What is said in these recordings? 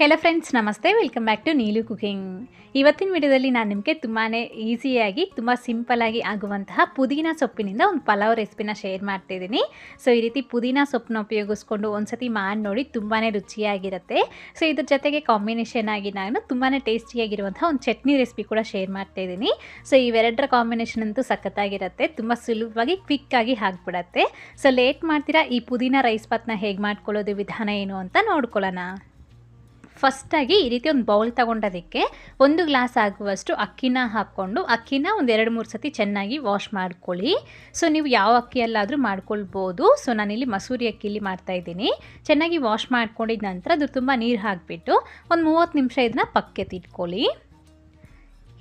Hello friends ನಮಸ್ತೆ. Welcome back to Neelu cooking ಇವತ್ತಿನ ವಿಡಿಯೋದಲ್ಲಿ ನಾನು ನಿಮಗೆ ತುಂಬಾ ಈಸಿಯಾಗಿ ತುಂಬ ಸಿಂಪಲಾಗಿ ಆಗುವಂತಹ ಪುದೀನ ಸೊಪ್ಪಿನಿಂದ ಒಂದು ಪಲಾವ್ ರೆಸಿಪಿನ ಶೇರ್ ಮಾಡ್ತಿದ್ದೀನಿ ಸೊ ಈ ರೀತಿ ಪುದೀನ ಸೊಪ್ಪನ್ನ ಉಪಯೋಗಿಸ್ಕೊಂಡು ಒಂದ್ಸತಿ ಮಾಡಿ ನೋಡಿ ತುಂಬಾ ರುಚಿಯಾಗಿರುತ್ತೆ. ಸೊ ಇದ್ರ ಜೊತೆಗೆ ಕಾಂಬಿನೇಷನ್ ಆಗಿ ನಾನು ತುಂಬಾ ಟೇಸ್ಟಿಯಾಗಿರುವಂತಹ ಒಂದು ಚಟ್ನಿ ರೆಸಿಪಿ ಕೂಡ ಶೇರ್ ಮಾಡ್ತಾಯಿದ್ದೀನಿ ಸೊ ಇವೆರಡರ ಕಾಂಬಿನೇಷನ್ ಅಂತೂ ಸಖತ್ತಾಗಿರುತ್ತೆ. ತುಂಬ ಸುಲಭವಾಗಿ ಕ್ವಿಕ್ಕಾಗಿ ಆಗಿಬಿಡತ್ತೆ. ಸೊ ಲೇಟ್ ಮಾಡ್ತೀರಾ? ಈ ಪುದೀನ ರೈಸ್ ಪಾತ್ನ ಹೇಗೆ ಮಾಡ್ಕೊಳ್ಳೋದು ವಿಧಾನ ಏನು ಅಂತ ನೋಡ್ಕೊಳ್ಳೋಣ. ಫಸ್ಟಾಗಿ ಈ ರೀತಿ ಒಂದು ಬೌಲ್ ತಗೊಂಡೋದಕ್ಕೆ ಒಂದು ಗ್ಲಾಸ್ ಆಗುವಷ್ಟು ಅಕ್ಕಿನ ಹಾಕ್ಕೊಂಡು ಅಕ್ಕಿನ ಒಂದು ಎರಡು ಮೂರು ಸತಿ ಚೆನ್ನಾಗಿ ವಾಶ್ ಮಾಡ್ಕೊಳ್ಳಿ. ಸೊ, ನೀವು ಯಾವ ಅಕ್ಕಿಯಲ್ಲಾದರೂ ಮಾಡ್ಕೊಳ್ಬೋದು. ಸೊ, ನಾನಿಲ್ಲಿ ಮಸೂರಿ ಅಕ್ಕಿಲಿ ಮಾಡ್ತಾಯಿದ್ದೀನಿ ಚೆನ್ನಾಗಿ ವಾಶ್ ಮಾಡ್ಕೊಂಡಿದ ನಂತರ ಅದು ತುಂಬ ನೀರು ಹಾಕಿಬಿಟ್ಟು ಒಂದು ಮೂವತ್ತು ನಿಮಿಷ ಇದನ್ನ ಪಕ್ಕೆ ತಿಟ್ಕೊಳ್ಳಿ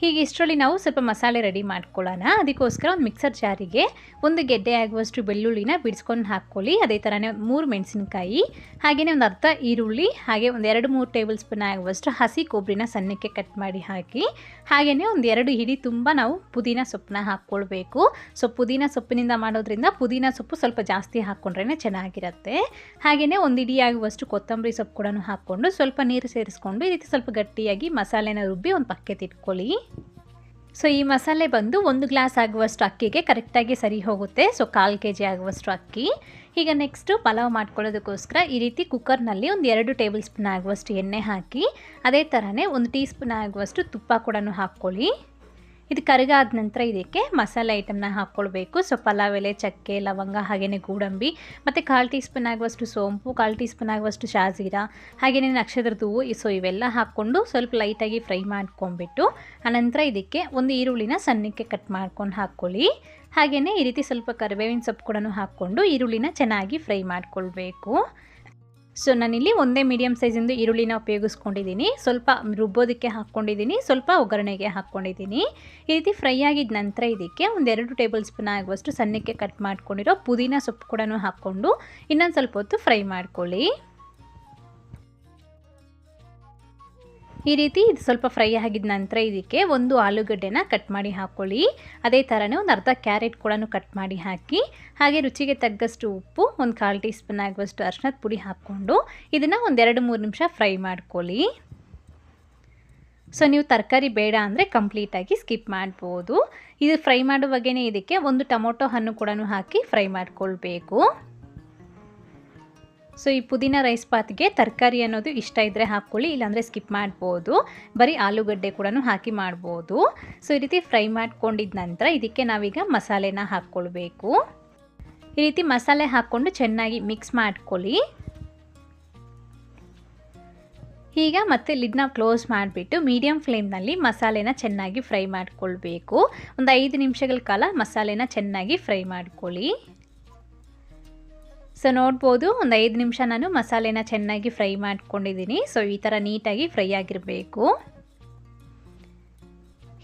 ಹೀಗೆ ಇಷ್ಟರಲ್ಲಿ ನಾವು ಸ್ವಲ್ಪ ಮಸಾಲೆ ರೆಡಿ ಮಾಡ್ಕೊಳ್ಳೋಣ. ಅದಕ್ಕೋಸ್ಕರ ಒಂದು ಮಿಕ್ಸರ್ ಜಾರಿಗೆ ಒಂದು ಗೆಡ್ಡೆ ಆಗುವಷ್ಟು ಬೆಳ್ಳುಳ್ಳಿನ ಬಿಡಿಸ್ಕೊಂಡು ಹಾಕ್ಕೊಳ್ಳಿ. ಅದೇ ಥರನೇ ಒಂದು ಮೂರು ಮೆಣಸಿನಕಾಯಿ ಹಾಗೆಯೇ ಒಂದು ಅರ್ಧ ಈರುಳ್ಳಿ, ಹಾಗೆ ಒಂದು ಎರಡು ಮೂರು ಟೇಬಲ್ ಸ್ಪೂನ್ ಆಗುವಷ್ಟು ಹಸಿ ಕೊಬ್ಬರಿನ ಸಣ್ಣಕ್ಕೆ ಕಟ್ ಮಾಡಿ ಹಾಕಿ ಹಾಗೆಯೇ ಒಂದು ಎರಡು ಹಿಡಿ ತುಂಬ ನಾವು ಪುದೀನ ಸೊಪ್ಪನ್ನ ಹಾಕ್ಕೊಳ್ಬೇಕು. ಸೊ, ಪುದೀನ ಸೊಪ್ಪಿನಿಂದ ಮಾಡೋದ್ರಿಂದ ಪುದೀನ ಸೊಪ್ಪು ಸ್ವಲ್ಪ ಜಾಸ್ತಿ ಹಾಕ್ಕೊಂಡ್ರೇ ಚೆನ್ನಾಗಿರುತ್ತೆ. ಹಾಗೆಯೇ ಒಂದು ಇಡಿ ಆಗುವಷ್ಟು ಕೊತ್ತಂಬರಿ ಸೊಪ್ಪು ಕೂಡ ಹಾಕ್ಕೊಂಡು ಸ್ವಲ್ಪ ನೀರು ಸೇರಿಸ್ಕೊಂಡು ಈ ರೀತಿ ಸ್ವಲ್ಪ ಗಟ್ಟಿಯಾಗಿ ಮಸಾಲೆನ ರುಬ್ಬಿ ಒಂದು ಪಕ್ಕೆ ತಿಟ್ಕೊಳ್ಳಿ ಸೊ ಈ ಮಸಾಲೆ ಬಂದು ಒಂದು ಗ್ಲಾಸ್ ಆಗುವಷ್ಟು ಅಕ್ಕಿಗೆ ಕರೆಕ್ಟಾಗಿ ಸರಿ ಹೋಗುತ್ತೆ. ಸೊ ಕಾಲು ಕೆ ಜಿ ಆಗುವಷ್ಟು ಅಕ್ಕಿ. ಈಗ ನೆಕ್ಸ್ಟು ಪಲಾವ್ ಮಾಡ್ಕೊಳ್ಳೋದಕ್ಕೋಸ್ಕರ ಈ ರೀತಿ ಕುಕ್ಕರ್ನಲ್ಲಿ ಒಂದು ಎರಡು ಟೇಬಲ್ ಸ್ಪೂನ್ ಆಗುವಷ್ಟು ಎಣ್ಣೆ ಹಾಕಿ, ಅದೇ ಥರನೇ ಒಂದು ಟೀ ಸ್ಪೂನ್ ಆಗುವಷ್ಟು ತುಪ್ಪ ಕೂಡ ಹಾಕ್ಕೊಳ್ಳಿ. ಇದು ಕರಗಾದ ನಂತರ ಇದಕ್ಕೆ ಮಸಾಲೆ ಐಟಮ್ನ ಹಾಕ್ಕೊಳ್ಬೇಕು ಸೊ, ಪಲಾವ್ ಎಲೆ, ಚಕ್ಕೆ, ಲವಂಗ ಹಾಗೆಯೇ ಗೋಡಂಬಿ, ಮತ್ತು ಕಾಲು ಟೀ ಸ್ಪೂನ್ ಆಗುವಷ್ಟು ಸೋಂಪು, ಕಾಲು ಟೀ ಸ್ಪೂನ್ ಆಗುವಷ್ಟು ಶಾಜೀರ ಹಾಗೆಯೇ ಹೂವು, ಸೊ, ಇವೆಲ್ಲ ಹಾಕ್ಕೊಂಡು ಸ್ವಲ್ಪ ಲೈಟಾಗಿ ಫ್ರೈ ಮಾಡ್ಕೊಂಡ್ಬಿಟ್ಟು, ಆನಂತರ ಇದಕ್ಕೆ ಒಂದು ಈರುಳ್ಳಿನ ಸಣ್ಣಕ್ಕೆ ಕಟ್ ಮಾಡ್ಕೊಂಡು ಹಾಕ್ಕೊಳ್ಳಿ. ಹಾಗೆಯೇ ಈ ರೀತಿ ಸ್ವಲ್ಪ ಕರಿಬೇವಿನ ಸೊಪ್ಪು ಕೂಡ ಹಾಕ್ಕೊಂಡು ಈರುಳ್ಳಿನ ಚೆನ್ನಾಗಿ ಫ್ರೈ ಮಾಡ್ಕೊಳ್ಬೇಕು. ಸೊ ನಾನಿಲ್ಲಿ ಒಂದೇ ಮೀಡಿಯಮ್ ಸೈಜಿಂದು ಈರುಳ್ಳಿನ ಉಪಯೋಗಿಸ್ಕೊಂಡಿದ್ದೀನಿ. ಸ್ವಲ್ಪ ರುಬ್ಬೋದಕ್ಕೆ ಹಾಕ್ಕೊಂಡಿದ್ದೀನಿ, ಸ್ವಲ್ಪ ಒಗ್ಗರಣೆಗೆ ಹಾಕ್ಕೊಂಡಿದ್ದೀನಿ. ಈ ರೀತಿ ಫ್ರೈ ಆಗಿದ ನಂತರ ಇದಕ್ಕೆ ಒಂದೆರಡು ಟೇಬಲ್ ಸ್ಪೂನ್ ಆಗುವಷ್ಟು ಸಣ್ಣಕ್ಕೆ ಕಟ್ ಮಾಡ್ಕೊಂಡಿರೋ ಪುದೀನ ಸೊಪ್ಪು ಕೂಡ ಹಾಕ್ಕೊಂಡು ಇನ್ನೊಂದು ಸ್ವಲ್ಪ ಹೊತ್ತು ಫ್ರೈ ಮಾಡ್ಕೊಳ್ಳಿ. ಈ ರೀತಿ ಇದು ಸ್ವಲ್ಪ ಫ್ರೈ ಆಗಿದ ನಂತರ ಇದಕ್ಕೆ ಒಂದು ಆಲೂಗಡ್ಡೆನ ಕಟ್ ಮಾಡಿ ಹಾಕ್ಕೊಳ್ಳಿ ಅದೇ ಥರನೇ ಒಂದು ಅರ್ಧ ಕ್ಯಾರೆಟ್ ಕೂಡ ಕಟ್ ಮಾಡಿ ಹಾಕಿ, ಹಾಗೆ ರುಚಿಗೆ ತಗ್ಗಷ್ಟು ಉಪ್ಪು, ಒಂದು ಕಾಲು ಟೀ ಸ್ಪೂನ್ ಆಗುವಷ್ಟು ಅರ್ಶಿನದ ಪುಡಿ ಹಾಕ್ಕೊಂಡು ಇದನ್ನು ಒಂದೆರಡು ಮೂರು ನಿಮಿಷ ಫ್ರೈ ಮಾಡ್ಕೊಳ್ಳಿ. ಸೊ, ನೀವು ತರಕಾರಿ ಬೇಡ ಅಂದರೆ ಕಂಪ್ಲೀಟಾಗಿ ಸ್ಕಿಪ್ ಮಾಡ್ಬೋದು. ಇದು ಫ್ರೈ ಮಾಡುವಾಗೇ ಇದಕ್ಕೆ ಒಂದು ಟೊಮೊಟೊ ಹಣ್ಣು ಕೂಡ ಹಾಕಿ ಫ್ರೈ ಮಾಡ್ಕೊಳ್ಬೇಕು. ಸೊ ಈ ಪುದೀನ ರೈಸ್ ಪಾತ್ಗೆ ತರಕಾರಿ ಅನ್ನೋದು ಇಷ್ಟ ಇದ್ದರೆ ಹಾಕ್ಕೊಳ್ಳಿ, ಇಲ್ಲಾಂದರೆ ಸ್ಕಿಪ್ ಮಾಡ್ಬೋದು. ಬರೀ ಆಲೂಗಡ್ಡೆ ಕೂಡ ಹಾಕಿ ಮಾಡ್ಬೋದು. ಸೊ ಈ ರೀತಿ ಫ್ರೈ ಮಾಡ್ಕೊಂಡಿದ್ದ ನಂತರ ಇದಕ್ಕೆ ನಾವೀಗ ಮಸಾಲೆನ ಹಾಕ್ಕೊಳ್ಬೇಕು. ಈ ರೀತಿ ಮಸಾಲೆ ಹಾಕ್ಕೊಂಡು ಚೆನ್ನಾಗಿ ಮಿಕ್ಸ್ ಮಾಡ್ಕೊಳ್ಳಿ. ಈಗ ಮತ್ತೆ ಲಿಡ್ನ ಕ್ಲೋಸ್ ಮಾಡಿಬಿಟ್ಟು ಮೀಡಿಯಮ್ ಫ್ಲೇಮ್ನಲ್ಲಿ ಮಸಾಲೆನ ಚೆನ್ನಾಗಿ ಫ್ರೈ ಮಾಡ್ಕೊಳ್ಬೇಕು. ಒಂದು ಐದು ನಿಮಿಷಗಳ ಕಾಲ ಮಸಾಲೆನ ಚೆನ್ನಾಗಿ ಫ್ರೈ ಮಾಡ್ಕೊಳ್ಳಿ. ಸೊ ನೋಡ್ಬೋದು ಒಂದು ಐದು ನಿಮಿಷ ನಾನು ಮಸಾಲೆನ ಚೆನ್ನಾಗಿ ಫ್ರೈ ಮಾಡ್ಕೊಂಡಿದ್ದೀನಿ. ಸೊ ಈ ಥರ ನೀಟಾಗಿ ಫ್ರೈ ಆಗಿರಬೇಕು.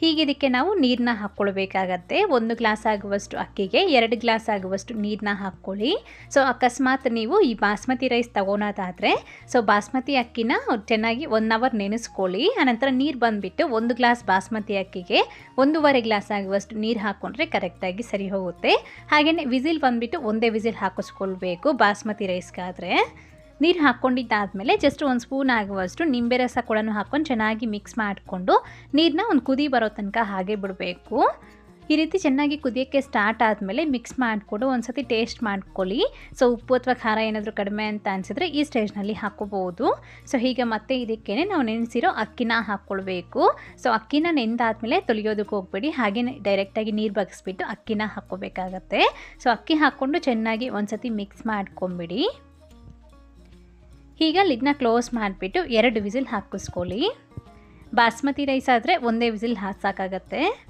ಹೀಗೆ ಇದಕ್ಕೆ ನಾವು ನೀರನ್ನ ಹಾಕ್ಕೊಳ್ಬೇಕಾಗತ್ತೆ. ಒಂದು ಗ್ಲಾಸ್ ಆಗುವಷ್ಟು ಅಕ್ಕಿಗೆ, ಎರಡು ಗ್ಲಾಸ್ ಆಗುವಷ್ಟು ನೀರನ್ನ ಹಾಕ್ಕೊಳ್ಳಿ. ಸೊ ಅಕಸ್ಮಾತ್ ನೀವು ಈ ಬಾಸ್ಮತಿ ರೈಸ್ ತಗೋಳೋದಾದರೆ ಸೊ ಬಾಸ್ಮತಿ ಅಕ್ಕಿನ ಚೆನ್ನಾಗಿ ಒನ್ ಅವರ್ ನೆನೆಸ್ಕೊಳ್ಳಿ. ಆನಂತರ ನೀರು ಬಂದುಬಿಟ್ಟು ಒಂದು ಗ್ಲಾಸ್ ಬಾಸ್ಮತಿ ಅಕ್ಕಿಗೆ ಒಂದೂವರೆ ಗ್ಲಾಸ್ ಆಗುವಷ್ಟು ನೀರು ಹಾಕ್ಕೊಂಡ್ರೆ ಕರೆಕ್ಟಾಗಿ ಸರಿ ಹೋಗುತ್ತೆ. ಹಾಗೆಯೇ ವಿಸಿಲ್ ಬಂದುಬಿಟ್ಟು ಒಂದೇ ವಿಸಿಲ್ ಹಾಕಿಸ್ಕೊಳ್ಬೇಕು ಬಾಸ್ಮತಿ ರೈಸ್ಗಾದರೆ. ನೀರು ಹಾಕ್ಕೊಂಡಿದ್ದಾದಮೇಲೆ ಜಸ್ಟ್ ಒಂದು ಸ್ಪೂನ್ ಆಗುವಷ್ಟು ನಿಂಬೆ ರಸ ಕೂಡ ಹಾಕ್ಕೊಂಡು ಚೆನ್ನಾಗಿ ಮಿಕ್ಸ್ ಮಾಡಿಕೊಂಡು ನೀರನ್ನ ಒಂದು ಕುದಿ ಬರೋ ತನಕ ಹಾಗೆ ಬಿಡಬೇಕು. ಈ ರೀತಿ ಚೆನ್ನಾಗಿ ಕುದಿಯೋಕ್ಕೆ ಸ್ಟಾರ್ಟ್ ಆದಮೇಲೆ ಮಿಕ್ಸ್ ಮಾಡಿಕೊಂಡು ಒಂದು ಸತಿ ಟೇಸ್ಟ್ ಮಾಡ್ಕೊಳ್ಳಿ. ಸೊ ಉಪ್ಪು ಅಥವಾ ಖಾರ ಏನಾದರೂ ಕಡಿಮೆ ಅಂತ ಅನಿಸಿದ್ರೆ ಈ ಸ್ಟೇಜ್ನಲ್ಲಿ ಹಾಕ್ಕೋಬೋದು ಸೊ ಹೀಗೆ ಮತ್ತೆ ಇದಕ್ಕೇ ನಾವು ನೆನೆಸಿರೋ ಅಕ್ಕಿನ ಹಾಕ್ಕೊಳ್ಬೇಕು. ಸೊ ಅಕ್ಕಿನ ನೆಂದಾದಮೇಲೆ ತೊಳೆಯೋದಕ್ಕೆ ಹೋಗ್ಬೇಡಿ. ಹಾಗೆ ಡೈರೆಕ್ಟಾಗಿ ನೀರು ಬಗ್ಸ್ಬಿಟ್ಟು ಅಕ್ಕಿನ ಹಾಕ್ಕೋಬೇಕಾಗತ್ತೆ. ಸೊ ಅಕ್ಕಿ ಹಾಕ್ಕೊಂಡು ಚೆನ್ನಾಗಿ ಒಂದು ಸತಿ ಮಿಕ್ಸ್ ಮಾಡ್ಕೊಂಬಿಡಿ. ಈಗ ಲಿಡ್ನ ಕ್ಲೋಸ್ ಮಾಡಿಬಿಟ್ಟು ಎರಡು ವಿಸಿಲ್ ಹಾಕಿಸ್ಕೊಳ್ಳಿ. ಬಾಸ್ಮತಿ ರೈಸ್ ಆದರೆ ಒಂದೇ ವಿಸಿಲ್ ಸಾಕಾಗತ್ತೆ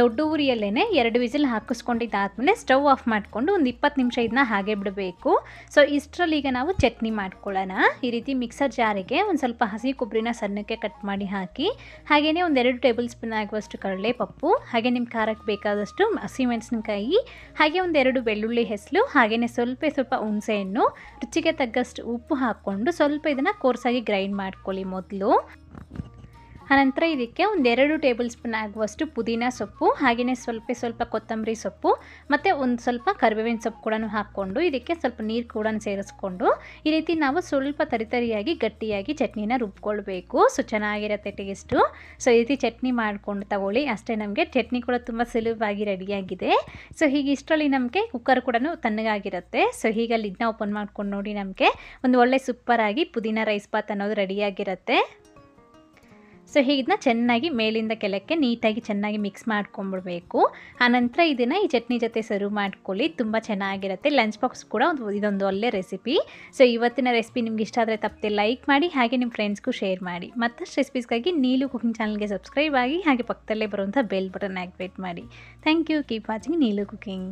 ದೊಡ್ಡ ಉರಿಯಲ್ಲೇ ಎರಡು ವಿಸಿಲ್ ಹಾಕಿಸ್ಕೊಂಡಿದ್ದಾದಮೇಲೆ ಸ್ಟವ್ ಆಫ್ ಮಾಡಿಕೊಂಡು ಒಂದು ಇಪ್ಪತ್ತು ನಿಮಿಷ ಇದನ್ನ ಹಾಗೆ ಬಿಡಬೇಕು. ಸೊ ಇಷ್ಟರಲ್ಲಿ ಈಗ ನಾವು ಚಟ್ನಿ ಮಾಡ್ಕೊಳ್ಳೋಣ. ಈ ರೀತಿ ಮಿಕ್ಸರ್ ಜಾರಿಗೆ ಒಂದು ಸ್ವಲ್ಪ ಹಸಿ ಕೊಬ್ಬರಿನ ಸಣ್ಣಕ್ಕೆ ಕಟ್ ಮಾಡಿ ಹಾಕಿ ಹಾಗೆಯೇ ಒಂದೆರಡು ಟೇಬಲ್ ಸ್ಪೂನ್ ಆಗುವಷ್ಟು ಕಡಲೆ ಪಪ್ಪು ಹಾಗೆ ನಿಮ್ಮ ಖಾರಕ್ಕೆ ಬೇಕಾದಷ್ಟು ಹಸಿಮೆಣಸಿನಕಾಯಿ, ಹಾಗೆ ಒಂದೆರಡು ಬೆಳ್ಳುಳ್ಳಿ ಹೆಸಲು ಹಾಗೆಯೇ ಸ್ವಲ್ಪ ಸ್ವಲ್ಪ ಹುಣಸೆಹಣ್ಣು, ರುಚಿಗೆ ತಗ್ಗಷ್ಟು ಉಪ್ಪು ಹಾಕ್ಕೊಂಡು ಸ್ವಲ್ಪ ಇದನ್ನು ಕೋರ್ಸಾಗಿ ಗ್ರೈಂಡ್ ಮಾಡ್ಕೊಳ್ಳಿ ಮೊದಲು. ಆನಂತರ ಇದಕ್ಕೆ ಒಂದೆರಡು ಟೇಬಲ್ ಸ್ಪೂನ್ ಆಗುವಷ್ಟು ಪುದೀನ ಸೊಪ್ಪು, ಹಾಗೆಯೇ ಸ್ವಲ್ಪ ಸ್ವಲ್ಪ ಕೊತ್ತಂಬರಿ ಸೊಪ್ಪು, ಮತ್ತು ಒಂದು ಸ್ವಲ್ಪ ಕರಿಬೇವಿನ ಸೊಪ್ಪು ಕೂಡ ಹಾಕ್ಕೊಂಡು ಇದಕ್ಕೆ ಸ್ವಲ್ಪ ನೀರು ಕೂಡ ಸೇರಿಸ್ಕೊಂಡು ಈ ರೀತಿ ನಾವು ಸ್ವಲ್ಪ ತರಿತರಿಯಾಗಿ ಗಟ್ಟಿಯಾಗಿ ಚಟ್ನಿನ ರುಬ್ಕೊಳ್ಬೇಕು. ಸೊ ಚೆನ್ನಾಗಿರುತ್ತೆ ಟೇಸ್ಟು ಸೊ ಈ ರೀತಿ ಚಟ್ನಿ ಮಾಡ್ಕೊಂಡು ತಗೊಳ್ಳಿ. ಅಷ್ಟೇ ನಮಗೆ ಚಟ್ನಿ ಕೂಡ ತುಂಬ ಸುಲಭವಾಗಿ ರೆಡಿಯಾಗಿದೆ. ಸೊ ಹೀಗೆ ಇಷ್ಟರಲ್ಲಿ ನಮಗೆ ಕುಕ್ಕರ್ ಕೂಡ ತಣ್ಣಗಾಗಿರುತ್ತೆ. ಸೊ ಹೀಗೆ ಲಿಡ್ನ ಓಪನ್ ಮಾಡ್ಕೊಂಡು ನೋಡಿ ನಮಗೆ ಒಂದು ಒಳ್ಳೆ ಸೂಪರಾಗಿ ಪುದೀನ ರೈಸ್ ಬಾತ್ ಅನ್ನೋದು ರೆಡಿಯಾಗಿರುತ್ತೆ ಸೊ ಇದನ್ನ ಚೆನ್ನಾಗಿ ಮೇಲಿಂದ ಕೆಳಕ್ಕೆ ನೀಟಾಗಿ ಚೆನ್ನಾಗಿ ಮಿಕ್ಸ್ ಮಾಡ್ಕೊಂಬಿಡ್ಬೇಕು. ಆನಂತರ ಇದನ್ನು ಈ ಚಟ್ನಿ ಜೊತೆ ಸರ್ವ್ ಮಾಡ್ಕೊಳ್ಳಿ. ತುಂಬ ಚೆನ್ನಾಗಿರುತ್ತೆ. ಲಂಚ್ ಬಾಕ್ಸ್ ಕೂಡ ಒಂದು, ಇದೊಂದು ಒಳ್ಳೆ ರೆಸಿಪಿ ಸೊ ಇವತ್ತಿನ ರೆಸಿಪಿ ನಿಮ್ಗೆ ಇಷ್ಟ ಆದರೆ ತಪ್ಪದೆ ಲೈಕ್ ಮಾಡಿ, ಹಾಗೆ ನಿಮ್ಮ ಫ್ರೆಂಡ್ಸ್ಗೂ ಶೇರ್ ಮಾಡಿ. ಮತ್ತಷ್ಟು ರೆಸಿಪೀಸ್ಗಾಗಿ ನೀಲು ಕುಕಿಂಗ್ ಚಾನಲ್ಗೆ ಸಬ್ಸ್ಕ್ರೈಬ್ ಆಗಿ, ಹಾಗೆ ಪಕ್ಕದಲ್ಲೇ ಬರುವಂಥ ಬೆಲ್ ಬಟನ್ ಆ್ಯಕ್ಟಿವೇಟ್ ಮಾಡಿ. Thank you keep watching Neelu cooking